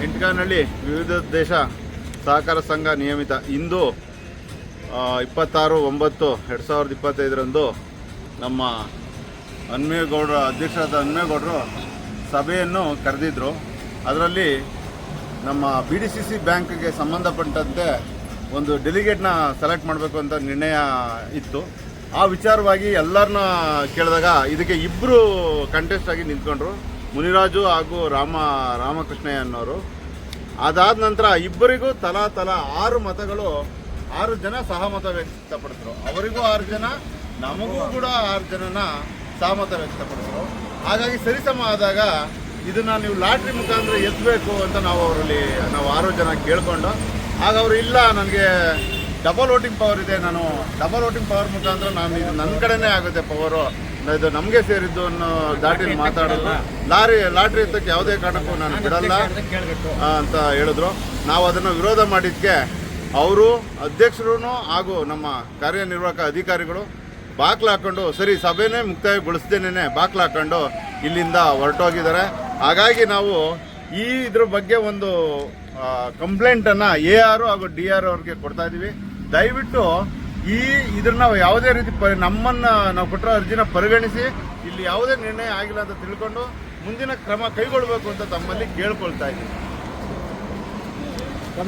ಚಿಕ್ಕನಹಳ್ಳಿ ವಿವಿಧ ದೇಶ ಸಹಕಾರ ಸಂಘ ನಿಯಮಿತ. ಇಂದು ಇಪ್ಪತ್ತಾರು, ಒಂಬತ್ತು, ಎರಡು ಸಾವಿರದ ಇಪ್ಪತ್ತೈದರಂದು ನಮ್ಮ ಹನ್ಮೇಗೌಡರ, ಅಧ್ಯಕ್ಷರಾದ ಹನ್ಮೇಗೌಡರು ಸಭೆಯನ್ನು ಕರೆದಿದ್ದರು ಅದರಲ್ಲಿ ನಮ್ಮ ಬಿ ಡಿ ಸಿ ಸಿ ಬ್ಯಾಂಕ್ಗೆ ಸಂಬಂಧಪಟ್ಟಂತೆ ಒಂದು ಡೆಲಿಗೇಟ್ನ ಸೆಲೆಕ್ಟ್ ಮಾಡಬೇಕು ಅಂತ ನಿರ್ಣಯ ಇತ್ತು. ಆ ವಿಚಾರವಾಗಿ ಎಲ್ಲರನ್ನ ಕೇಳಿದಾಗ ಇದಕ್ಕೆ ಇಬ್ಬರು ಕಂಟೆಸ್ಟ್ ಆಗಿ ನಿಂತ್ಕೊಂಡ್ರು. ಮುನಿರಾಜು ಹಾಗೂ ರಾಮ, ರಾಮಕೃಷ್ಣಯ್ಯ ಅನ್ನೋರು. ಅದಾದ ನಂತರ ಇಬ್ಬರಿಗೂ ತಲಾ ತಲಾ ಆರು ಮತಗಳು, ಆರು ಜನ ಸಹಮತ ವ್ಯಕ್ತಪಡಿಸಿದ್ರು. ಅವರಿಗೂ ಆರು ಜನ, ನಮಗೂ ಕೂಡ ಆರು ಜನನ ಸಹಮತ ವ್ಯಕ್ತಪಡಿಸಿದ್ರು. ಹಾಗಾಗಿ ಸರಿಸಮ ಆದಾಗ ಇದನ್ನ ನೀವು ಲಾಟ್ರಿ ಮುಖಾಂತರ ಎತ್ತಬೇಕು ಅಂತ ನಾವು ಅವರಲ್ಲಿ, ನಾವು ಆರು ಜನ ಕೇಳ್ಕೊಂಡು. ಆಗ ಅವರು, ಇಲ್ಲ, ನನಗೆ ಡಬಲ್ ವೋಟಿಂಗ್ ಪವರ್ ಇದೆ, ನಾನು ಡಬಲ್ ವೋಟಿಂಗ್ ಪವರ್ ಮುಖಾಂತರ ನಾನು ಇದು ನನ್ನ ಕಡೆನೇ ಆಗುತ್ತೆ ಪವರು ಇದು ನಮಗೆ ಸೇರಿದ್ದು ಅನ್ನೋ ದಾಟಿಲಿ ಮಾತಾಡಲ್ಲ ಲಾರಿ ಲಾಟ್ರಿ ಎತ್ತಕ್ಕೆ ಯಾವುದೇ ಕಾರಣಕ್ಕೂ ನಾನು ಬಿಡಲ್ಲ. ಅಂತ ಹೇಳಿದ್ರು. ನಾವು ಅದನ್ನು ವಿರೋಧ ಮಾಡಿದ್ದಕ್ಕೆ ಅವರು ಅಧ್ಯಕ್ಷರು ಹಾಗೂ ನಮ್ಮ ಕಾರ್ಯನಿರ್ವಾಹಕ ಅಧಿಕಾರಿಗಳು ಬಾಕ್ಲು ಹಾಕ್ಕೊಂಡು ಸರಿ ಸಭೆನೇ ಮುಕ್ತಾಯಗೊಳಿಸ್ದೇನೆ ಬಾಕ್ಲು ಹಾಕ್ಕೊಂಡು ಇಲ್ಲಿಂದ ಹೊರಟೋಗಿದ್ದಾರೆ. ಹಾಗಾಗಿ ನಾವು ಈ ಇದ್ರ ಬಗ್ಗೆ ಒಂದು ಕಂಪ್ಲೇಂಟನ್ನು ಎ ಆರ್ ಹಾಗೂ ಡಿ ಆರ್ ಅವ್ರಿಗೆ ಕೊಡ್ತಾ ಇದ್ದೀವಿ ದಯವಿಟ್ಟು ಈ ಇದ್ರ ನಾವು ಯಾವುದೇ ರೀತಿ ನಮ್ಮನ್ನ ನಾವು ಕೊಟ್ಟಿರೋ ಅರ್ಜಿನ ಪರಿಗಣಿಸಿ ಇಲ್ಲಿ ಯಾವುದೇ ನಿರ್ಣಯ ಆಗಿಲ್ಲ ಅಂತ ತಿಳ್ಕೊಂಡು ಮುಂದಿನ ಕ್ರಮ ಕೈಗೊಳ್ಳಬೇಕು ಅಂತ ತಮ್ಮಲ್ಲಿ ಕೇಳ್ಕೊಳ್ತಾ ಇದ್ದೀವಿ